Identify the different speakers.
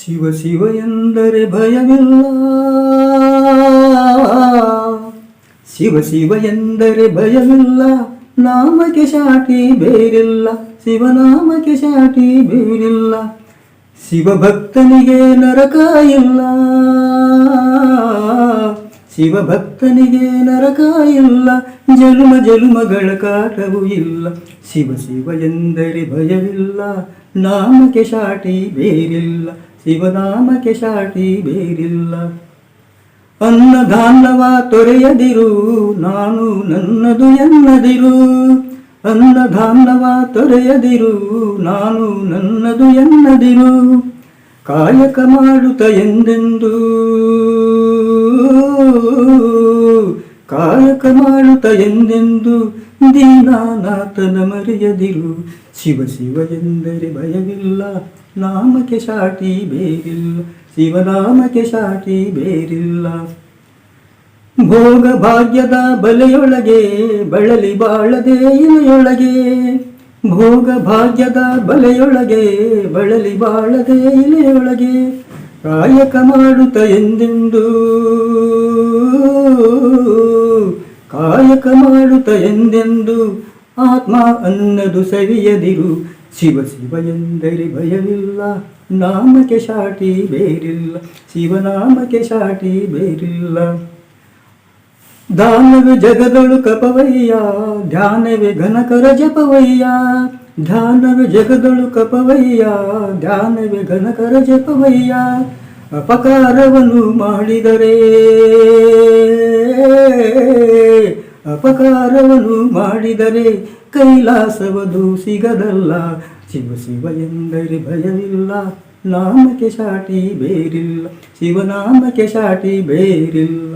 Speaker 1: ಶಿವ ಶಿವ ಎಂದರೆ ಭಯವಿಲ್ಲ. ಶಿವ ಶಿವ ಎಂದರೆ ಭಯವಿಲ್ಲ. ನಾಮಕ್ಕೆ ಶಾಟಿ ಬೇರಿಲ್ಲ. ಶಿವನಾಮಕ್ಕೆ ಶಾಟಿ ಬೇರಿಲ್ಲ. ಶಿವಭಕ್ತನಿಗೆ ನರಕ ಇಲ್ಲ. ಶಿವಭಕ್ತನಿಗೆ ನರಕ ಇಲ್ಲ. ಜನುಮ ಜನುಮಗಳ ಕಾಟವೂ ಇಲ್ಲ. ಶಿವ ಶಿವ ಎಂದರೆ ಭಯವಿಲ್ಲ. ನಾಮಕ್ಕೆ ಶಾಟಿ ಬೇರಿಲ್ಲ. ಶಿವನಾಮಕ್ಕೆ ಸಾಟಿ ಬೇರಿಲ್ಲ. ಅನ್ನದಾನವ ತೊರೆಯದಿರು, ನಾನು ನನ್ನದು ಎನ್ನದಿರು. ಅನ್ನದಾನವ ತೊರೆಯದಿರು, ನಾನು ನನ್ನದು ಎನ್ನದಿರು. ಕಾಯಕ ಮಾಡುತ್ತ ಎಂದೆಂದು? ಕಾಯಕ ಮಾಡುತ್ತ ಎಂದೆಂದು ದೀನಾನಾಥನ ಮರೆಯದಿರು. ಶಿವ ಶಿವ ಎಂದರೆ ಭಯವಿಲ್ಲ, ನಾಮಕ್ಕೆ ಶಾಟಿ ಬೇರಿಲ್ಲ, ಶಿವನಾಮಕ್ಕೆ ಶಾಟಿ ಬೇರಿಲ್ಲ. ಭೋಗ ಭಾಗ್ಯದ ಬಲೆಯೊಳಗೆ, ಬಳಲಿ ಬಾಳದೆ ಇಲೆಯೊಳಗೆ. ಭೋಗ ಭಾಗ್ಯದ ಬಲೆಯೊಳಗೆ, ಬಳಲಿ ಬಾಳದೆ ಇಲೆಯೊಳಗೆ. ಕಾಯಕ ಮಾಡುತ್ತ ಎಂದೆಂದು ಕಾಯಕ ಮಾಡುತ್ತ ಎಂದೆಂದು ಆತ್ಮ ಅನ್ನದು ಸವಿಯದಿರು. ಶಿವ ಶಿವ ಎಂದರೆ ಭಯವಿಲ್ಲ, ನಾಮಕ್ಕೆ ಶಾಟಿ ಬೇರಿಲ್ಲ. ಶಿವನಾಮಕ್ಕೆ ಶಾಟಿ ಬೇರಿಲ್ಲ. ದಾನವೇ ಜಗದಳು ಕಪವಯ್ಯ, ಧ್ಯಾನವೇ ಘನಕರ ಜಪವಯ್ಯ. ಧ್ಯಾನವೇ ಜಗದಳು ಕಪವಯ್ಯ, ಧ್ಯಾನವೇ ಘನಕರ ಜಪವಯ್ಯ. ಅಪಕಾರವನ್ನು ಮಾಡಿದರೆ ಅಪಕಾರವನ್ನು ಮಾಡಿದರೆ ಕೈಲಾಸವದು ಸಿಗದಲ್ಲ ಶಿವ ಶಿವ ಎಂದರೆ ಭಯವಿಲ್ಲ ನಾಮಕ್ಕೆ ಶಾಟಿ ಬೇರಿಲ್ಲ. ಶಿವನಾಮಕ್ಕೆ ಶಾಟಿ ಬೇರಿಲ್ಲ.